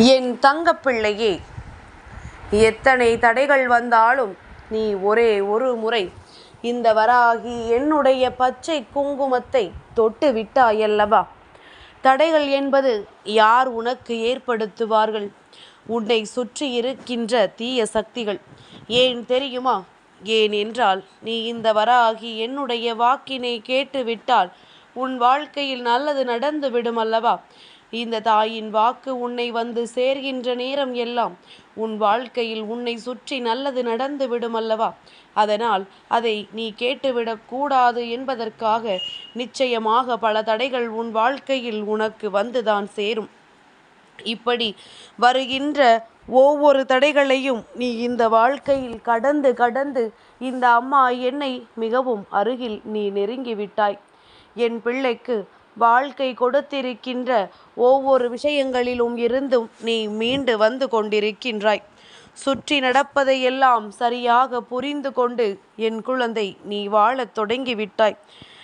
என் தங்கப்பிள்ளையே எத்தனை தடைகள் வந்தாலும் நீ ஒரே ஒரு முறை இந்த வராகி என்னுடைய பச்சை குங்குமத்தை தொட்டு விட்டாயல்லவா? தடைகள் என்பது யார் உனக்கு ஏற்படுத்துவார்கள்? உன்னை சுற்றி இருக்கின்ற தீய சக்திகள் ஏன் தெரியுமா? ஏன் என்றால் நீ இந்த வராகி என்னுடைய வாக்கினை கேட்டுவிட்டால் உன் வாழ்க்கையில் நல்லது நடந்து விடும் அல்லவா? இந்த தாயின் வாக்கு உன்னை வந்து சேர்கின்ற நேரம் எல்லாம் உன் வாழ்க்கையில் உன்னை சுற்றி நல்லது நடந்து விடும் அல்லவா அதனால் அதை நீ கேட்டுவிடக் கூடாது என்பதற்காக நிச்சயமாக பல தடைகள் உன் வாழ்க்கையில் உனக்கு வந்துதான் சேரும். இப்படி வருகின்ற ஒவ்வொரு தடைகளையும் நீ இந்த வாழ்க்கையில் கடந்து கடந்து இந்த அம்மா என்னை மிகவும் அருகில் நீ நெருங்கிவிட்டாய் என் பிள்ளைக்கு வாழ்க்கை கொடுத்திருக்கின்ற ஒவ்வொரு விஷயங்களிலும் இருந்தும் நீ மீண்டு வந்து கொண்டிருக்கின்றாய். சுற்றி நடப்பதையெல்லாம் சரியாக புரிந்து கொண்டு என் குழந்தை நீ வாழத் தொடங்கிவிட்டாய்.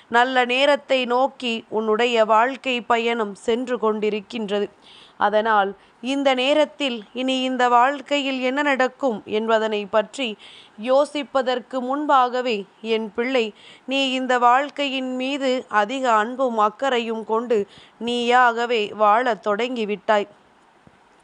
நல்ல நேரத்தை நோக்கி உன்னுடைய வாழ்க்கை பயணம் சென்று கொண்டிருக்கின்றது. அதனால் இந்த நேரத்தில் இனி இந்த வாழ்க்கையில் என்ன நடக்கும் என்பதனை பற்றி யோசிப்பதற்கு முன்பாகவே என் பிள்ளை நீ இந்த வாழ்க்கையின் மீது அதிக அன்பும் அக்கறையும் கொண்டு நீயாகவே வாழத் தொடங்கிவிட்டாய்.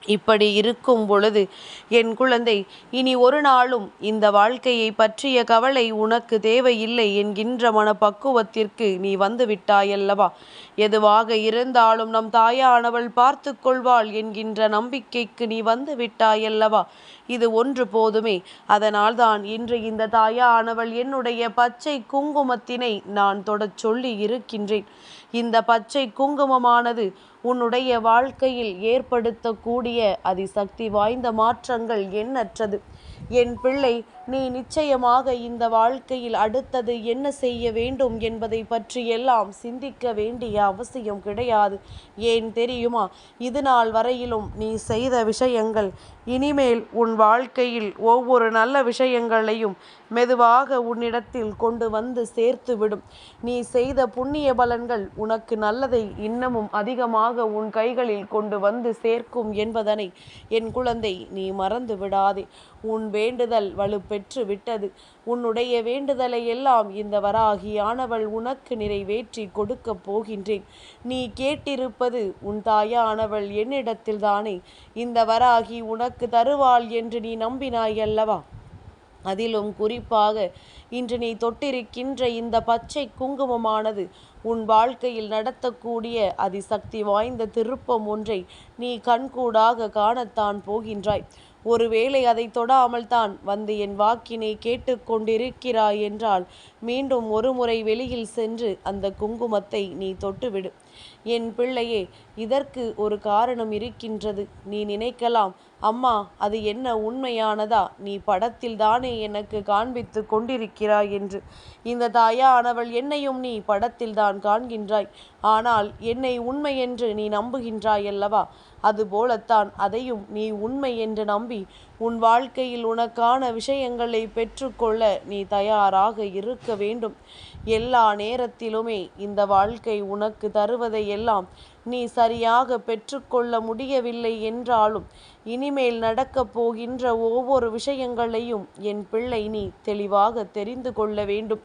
இப்படி இருக்கும் பொழுது என் குழந்தை இனி ஒரு நாளும் இந்த வாழ்க்கையை பற்றிய கவலை உனக்கு தேவையில்லை என்கின்ற மனப்பக்குவத்திற்கு நீ வந்து விட்டாயல்லவா எதுவாக இருந்தாலும் நம் தாயானவள் பார்த்து கொள்வாள் என்கின்ற நம்பிக்கைக்கு நீ வந்து விட்டாயல்லவா இது ஒன்று போதுமே. அதனால்தான் இன்று இந்த தாயானவள் என்னுடைய பச்சை குங்குமத்தினை நான் தொடச் சொல்லி இருக்கின்றேன். இந்த பச்சை குங்குமமானது உன்னுடைய வாழ்க்கையில் ஏற்படுத்தக்கூடிய அதிசக்தி வாய்ந்த மாற்றங்கள் எண்ணற்றது. என் பிள்ளை நீ நிச்சயமாக இந்த வாழ்க்கையில் அடுத்தது என்ன செய்ய வேண்டும் என்பதை பற்றி எல்லாம் சிந்திக்க வேண்டிய அவசியம் கிடையாது. ஏன் தெரியுமா? இது நாள் வரையிலும் நீ செய்த விஷயங்கள் இனிமேல் உன் வாழ்க்கையில் ஒவ்வொரு நல்ல விஷயங்களையும் மெதுவாக உன்னிடத்தில் கொண்டு வந்து சேர்த்துவிடும். நீ செய்த புண்ணிய பலன்கள் உனக்கு நல்லதை இன்னமும் அதிகமாக உன் கைகளில் கொண்டு வந்து சேர்க்கும் என்பதனை என் குழந்தை நீ மறந்து விடாதே உன் வேண்டுதல் பெற்று விட்டது. உன்னுடைய வேண்டுதலை எல்லாம் இந்த வராகியானவள் உனக்கு நிறைவேற்றி கொடுக்கப் போகின்றேன். நீ கேட்டிருப்பது உன் தாயானவள் என்னிடத்தில்தானே இந்த வராகி உனக்கு தருவாள் என்று நீ நம்பினாய் அல்லவா? அதிலும் குறிப்பாக இன்று நீ தொட்டிருக்கின்ற இந்த பச்சை குங்குமமானது உன் வாழ்க்கையில் நடத்தக்கூடிய அதிசக்தி வாய்ந்த திருப்பம் ஒன்றை நீ கண்கூடாக காணத்தான் போகின்றாய். ஒருவேளை அதை தொடாமல் தான் வந்து என் வாக்கினை கேட்டுக்கொண்டிருக்கிறாய் என்றால் மீண்டும் ஒருமுறை வெளியில் சென்று அந்த குங்குமத்தை நீ தொட்டுவிடு. என் பிள்ளையே இதற்கு ஒரு காரணம் இருக்கின்றது. நீ நினைக்கலாம் அம்மா அது என்ன உண்மையானதா? நீ படத்தில் தானே எனக்கு காண்பித்து கொண்டிருக்கிறாய் என்று. இந்த தாயானவள் என்னையும் நீ படத்தில் தான் காண்கின்றாய். ஆனால் என்னை உண்மை என்று நீ நம்புகின்றாய் அல்லவா? அதுபோலத்தான் அதையும் நீ உண்மை என்று நம்பி உன் வாழ்க்கையில் உனக்கான விஷயங்களை பெற்றுக்கொள்ள நீ தயாராக இருக்க வேண்டும். எல்லா நேரத்திலுமே இந்த வாழ்க்கை உனக்கு தருவதை எல்லாம் நீ சரியாக பெற்றுக்கொள்ள முடியவில்லை என்றாலும் இனிமேல் நடக்கப் போகின்ற ஒவ்வொரு விஷயங்களையும் என் பிள்ளை நீ தெளிவாக தெரிந்து கொள்ள வேண்டும்.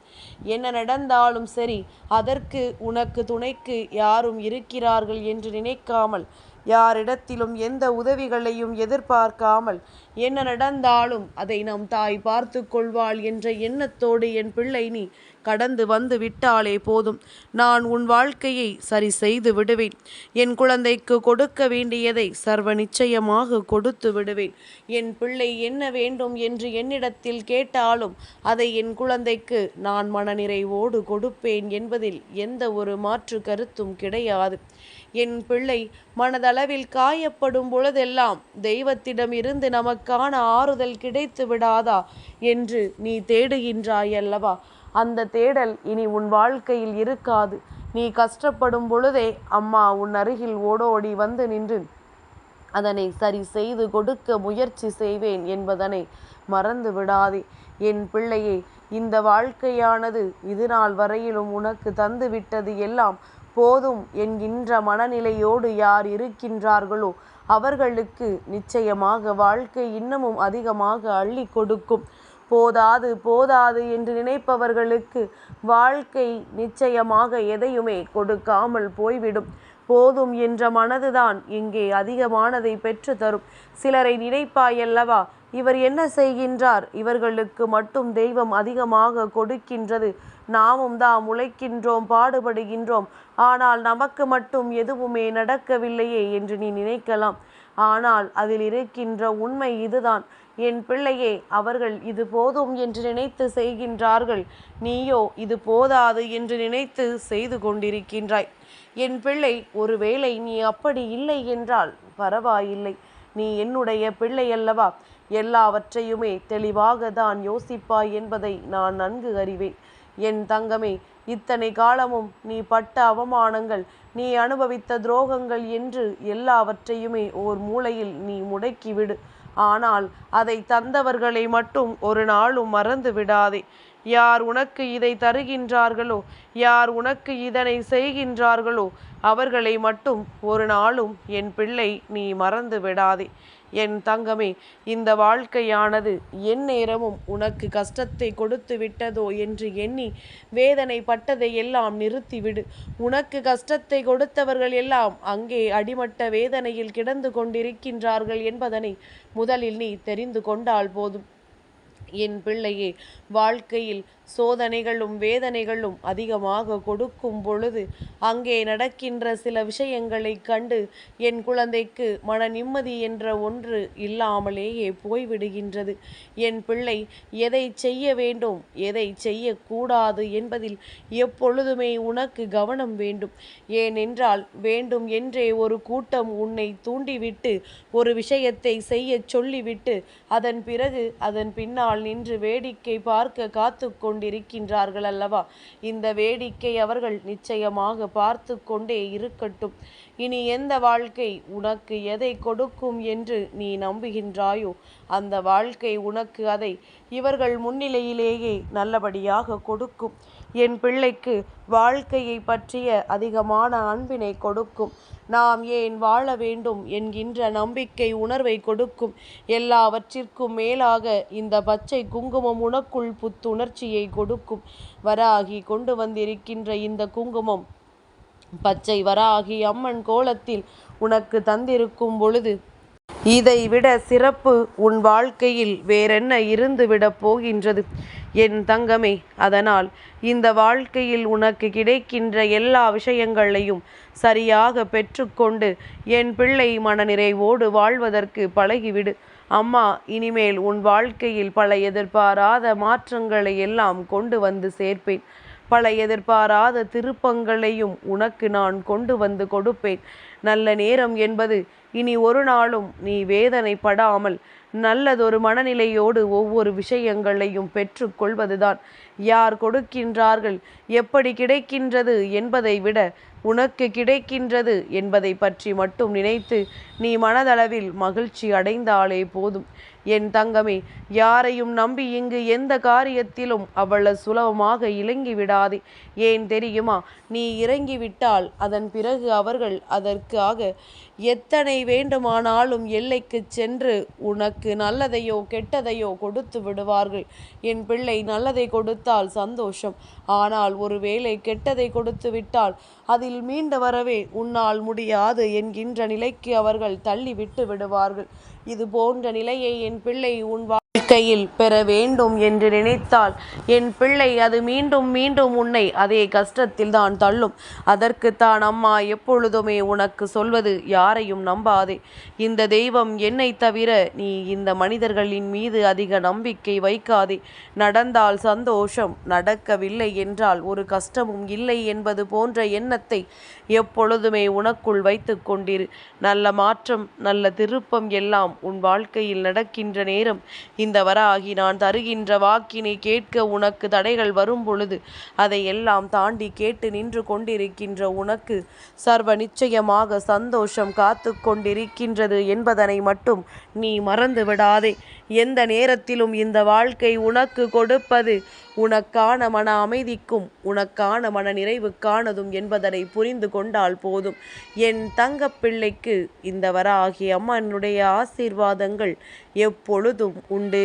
என்ன நடந்தாலும் சரி அதற்கு உனக்கு துணைக்கு யாரும் இருக்கிறார்கள் என்று நினைக்காமல் யாரிடத்திலும் எந்த உதவிகளையும் எதிர்பார்க்காமல் என்ன நடந்தாலும் அதை நம் தாய் பார்த்து கொள்வாள் என்ற எண்ணத்தோடு என் பிள்ளை நீ கடந்து வந்து விட்டாலே போதும். நான் உன் வாழ்க்கையை சரி செய்து விடுவேன். என் குழந்தைக்கு கொடுக்க வேண்டியதை சர்வ நிச்சயமாக கொடுத்து விடுவேன். என் பிள்ளை என்ன வேண்டும் என்று என்னிடத்தில் கேட்டாலும் அதை என் குழந்தைக்கு நான் மனநிறைவோடு கொடுப்பேன் என்பதில் எந்த ஒரு மாற்று கருத்தும் கிடையாது. என் பிள்ளை மனதளவில் காயப்படும் பொழுதெல்லாம் தெய்வத்திடம் இருந்து நமக்கான ஆறுதல் கிடைத்து விடாதா என்று நீ தேடுகின்றாய் அல்லவா அந்த தேடல் இனி உன் வாழ்க்கையில் இருக்காது. நீ கஷ்டப்படும் பொழுதே அம்மா உன் அருகில் ஓடோடி வந்து நின்று அதனை சரி செய்து கொடுக்க முயற்சி செய்வேன் என்பதனை மறந்து விடாதே. என் பிள்ளையே இந்த வாழ்க்கையானது இது நாள் வரையிலும் உனக்கு தந்துவிட்டது எல்லாம் போதும் என்கின்ற மனநிலையோடு யார் இருக்கின்றார்களோ அவர்களுக்கு நிச்சயமாக வாழ்க்கை இன்னமும் அதிகமாக அள்ளி கொடுக்கும். போதாது போதாது என்று நினைப்பவர்களுக்கு வாழ்க்கை நிச்சயமாக எதையுமே கொடுக்காமல் போய்விடும். போதும் என்ற மனதுதான் இங்கே அதிகமானதை பெற்று தரும். சிலரை நினைப்பாயல்லவா? இவர் என்ன செய்கின்றார்? இவர்களுக்கு மட்டும் தெய்வம் அதிகமாக கொடுக்கின்றது. நாமும் தான் உழைக்கின்றோம் பாடுபடுகின்றோம். ஆனால் நமக்கு மட்டும் எதுவுமே நடக்கவில்லையே என்று நீ நினைக்கலாம். ஆனால் அதில் இருக்கின்ற உண்மை இதுதான். என் பிள்ளையே அவர்கள் இது போதும் என்று நினைத்து செய்கின்றார்கள். நீயோ இது போதாது என்று நினைத்து செய்து கொண்டிருக்கின்றாய். என் பிள்ளை ஒருவேளை நீ அப்படி இல்லை என்றால் பரவாயில்லை. நீ என்னுடைய பிள்ளை அல்லவா? எல்லாவற்றையுமே தெளிவாக தான் யோசிப்பாய் என்பதை நான் நன்கு அறிவேன். என் தங்கமே இத்தனை காலமும் நீ பட்ட அவமானங்கள் நீ அனுபவித்த துரோகங்கள் என்று எல்லாவற்றையுமே ஓர் மூலையில் நீ முடக்கிவிடு. ஆனால் அதை தந்தவர்களை மட்டும் ஒரு நாளும் மறந்து விடாதே. யார் உனக்கு இதை தருகின்றார்களோ யார் உனக்கு இதனை செய்கின்றார்களோ அவர்களை மட்டும் ஒரு நாளும் என் பிள்ளை நீ மறந்து விடாதே. என் தங்கமே இந்த வாழ்க்கையானது என் நேரமும் உனக்கு கஷ்டத்தை கொடுத்து விட்டதோ என்று எண்ணி வேதனைப்பட்டதை எல்லாம் நிறுத்திவிடு. உனக்கு கஷ்டத்தை கொடுத்தவர்கள் எல்லாம் அங்கே அடிமட்ட வேதனையில் கிடந்து கொண்டிருக்கின்றார்கள் என்பதனை முதலில் நீ தெரிந்து கொண்டால் போதும். என் பிள்ளையே வாழ்க்கையில் சோதனைகளும் வேதனைகளும் அதிகமாக கொடுக்கும் பொழுது அங்கே நடக்கின்ற சில விஷயங்களை கண்டு என் குழந்தைக்கு மன நிம்மதி என்ற ஒன்று இல்லாமலேயே போய்விடுகின்றது. என் பிள்ளை எதை செய்ய வேண்டும் எதை செய்யக்கூடாது என்பதில் எப்பொழுதுமே உனக்கு கவனம் வேண்டும். ஏனென்றால் வேண்டும் என்றே ஒரு கூட்டம் உன்னை தூண்டிவிட்டு ஒரு விஷயத்தை செய்ய சொல்லிவிட்டு அதன் பிறகு அதன் பின்னால் நின்று வேடிக்கை பார்க்க காத்து கொண்டிருக்கின்றார்கள் அல்லவா? இந்த வேடிக்கை அவர்கள் நிச்சயமாக பார்த்து கொண்டே இருக்கட்டும். இனி எந்த வாழ்க்கை உனக்கு எதை கொடுக்கும் என்று நீ நம்புகின்றாயோ அந்த வாழ்க்கை உனக்கு அதை இவர்கள் முன்னிலையிலேயே நல்லபடியாக கொடுக்கும். என் பிள்ளைக்கு வாழ்க்கையை பற்றிய அதிகமான அன்பினை கொடுக்கும். நாம் ஏன் வாழ வேண்டும் என்கின்ற நம்பிக்கை உணர்வை கொடுக்கும் எல்லாவற்றிற்கும் மேலாக இந்த பச்சை குங்குமம் உனக்குள் புத்துணர்ச்சியை கொடுக்கும். வராகி கொண்டு வந்திருக்கின்ற இந்த குங்குமம் பச்சை வராகி அம்மன் கோலத்தில் உனக்கு தந்திருக்கும் பொழுது இதை விட சிறப்பு உன் வாழ்க்கையில் வேறென்ன இருந்துவிடப் போகின்றது? என் தங்கமே அதனால் இந்த வாழ்க்கையில் உனக்கு கிடைக்கின்ற எல்லா விஷயங்களையும் சரியாக பெற்றுக்கொண்டு என் பிள்ளை மனநிறைவோடு வாழ்வதற்கு பழகிவிடு. அம்மா இனிமேல் உன் வாழ்க்கையில் பல எதிர்பாராத மாற்றங்களை எல்லாம் கொண்டு வந்து சேர்ப்பேன். பல எதிர்பாராத திருப்பங்களையும் உனக்கு நான் கொண்டு வந்து கொடுப்பேன். நல்ல நேரம் என்பது இனி ஒரு நாளும் நீ வேதனைப்படாமல் நல்லதொரு மனநிலையோடு ஒவ்வொரு விஷயங்களையும் பெற்றுக்கொள்வதுதான் யார் கொடுக்கின்றார்கள் எப்படி கிடைக்கின்றது என்பதை விட உனக்கு கிடைக்கின்றது என்பதை பற்றி மட்டும் நினைத்து நீ மனதளவில் மகிழ்ச்சி அடைந்தாலே போதும். என் தங்கமே யாரையும் நம்பி இங்கு எந்த காரியத்திலும் அவ்வளவு சுலபமாக இலங்கி விடாதே. ஏன் தெரியுமா? நீ இறங்கிவிட்டால் அதன் பிறகு அவர்கள் அதற்காக எத்தனை வேண்டுமானாலும் எல்லைக்கு சென்று உனக்கு நல்லதையோ கெட்டதையோ கொடுத்து விடுவார்கள். என் பிள்ளை நல்லதை கொடுத்தால் சந்தோஷம். ஆனால் ஒருவேளை கெட்டதை கொடுத்து விட்டால் அதில் மீண்டு வரவே உன்னால் முடியாது என்கின்ற நிலைக்கு அவர்கள் தள்ளி விட்டு விடுவார்கள். இது போன்ற நிலையை என் பிள்ளை உன் வாழ்க்கையில் பெற வேண்டும் என்று நினைத்தால் என் பிள்ளை அது மீண்டும் மீண்டும் உன்னை அதே கஷ்டத்தில் தான் தள்ளும். அதற்கு தான் அம்மா எப்பொழுதுமே உனக்கு சொல்வது யாரையும் நம்பாதே. இந்த தெய்வம் என்னை தவிர நீ இந்த மனிதர்களின் மீது அதிக நம்பிக்கை வைக்காதே. நடந்தால் சந்தோஷம் நடக்கவில்லை என்றால் ஒரு கஷ்டமும் இல்லை என்பது போன்ற எண்ணத்தை எப்பொழுதுமே உனக்குள் வைத்து கொண்டிரு. நல்ல மாற்றம் நல்ல திருப்பம் எல்லாம் உன் வாழ்க்கையில் நடக்கின்ற நேரம் இந்த வராகி நான் தருகின்ற வாக்கினை கேட்க உனக்கு தடைகள் வரும் பொழுது அதை எல்லாம் தாண்டி கேட்டு நின்று கொண்டிருக்கின்ற உனக்கு சர்வ நிச்சயமாக சந்தோஷம் காத்து கொண்டிருக்கின்றது என்பதனை மட்டும் நீ மறந்து விடாதே எந்த நேரத்திலும் இந்த வாழ்க்கை உனக்கு கொடுப்பது உனக்கான மன அமைதிக்கும் உனக்கான மன நிறைவுக்கானதும் என்பதனை புரிந்து கொண்டால் போதும். என் தங்கப்பிள்ளைக்கு இந்த வராகி அம்மனுடைய ஆசீர்வாதங்கள் எப்பொழுதும் உண்டு. ਅੰਡੇ